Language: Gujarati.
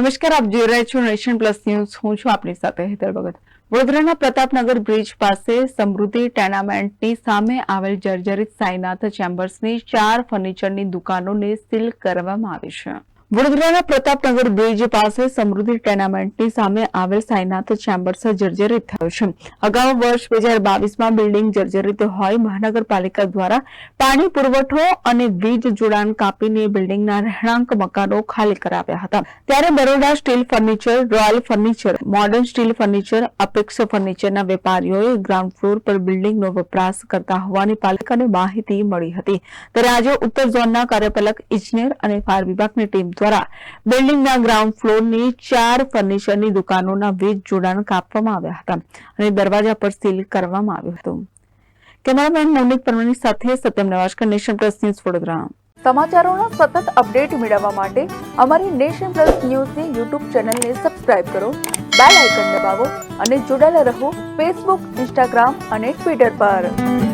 નમસ્કાર, આપ જોઈ રહ્યા છો નેશન પ્લસ ન્યૂઝ. હું છું આપની સાથે હેતર ભગત. વડોદરાના પ્રતાપનગર બ્રિજ પાસે સમૃદ્ધિ ટેનામેન્ટની સામે આવેલ જર્જરિત સાઈનાથ ચેમ્બર્સની ચાર ફર્નિચરની દુકાનોને સીલ કરવામાં આવી છે. વડોદરાના પ્રતાપનગર બ્રિજ પાસે સમૃદ્ધિ ટેનામેન્ટની સામે આવેલ સાઈનાથ ચેમ્બર્સ જર્જરિત થયો છે. અગાઉ વર્ષ બે હજાર બાવીસમાં બિલ્ડિંગ જર્જરિત હોય મહાનગરપાલિકા દ્વારા પાણી પુરવઠો અને વીજ જોડાણ કાપીને બિલ્ડિંગના રહેણાંક મકાનો ખાલી કરાવ્યા હતા. ત્યારે Baroda steel furniture, royal furniture, modern steel furniture, Apex ફર્નિચરના વેપારીઓએ ગ્રાઉન્ડ ફ્લોર પર બિલ્ડિંગનો વપરાશ કરતા હોવાની પાલિકાને માહિતી મળી હતી. ત્યારે આજે ઉત્તર ઝોનના કાર્યપાલક, ઇજનેર અને ફાયર વિભાગની ટીમ દ્વારા બિલ્ડિંગના ગ્રાઉન્ડ ફ્લોરની ચાર ફર્નિચરની દુકાનોના વીજ જોડાણ કાપવામાં આવ્યા હતા અને દરવાજા પર સીલ કરવામાં આવ્યું હતું. કેમેરામેન મોનિક પરમાની સાથે Satyam Navashkar, Nation Plus News Vadodara. સમાચારોના સતત અપડેટ મેળવવા માટે અમારી નેશન પ્લસ ન્યૂઝની યુટ્યુબ ચેનલને સબસ્ક્રાઇબ કરો, બેલ આઇકન દબાવો અને જોડાયેલા રહો ફેસબુક, ઇન્સ્ટાગ્રામ અને ટ્વિટર પર.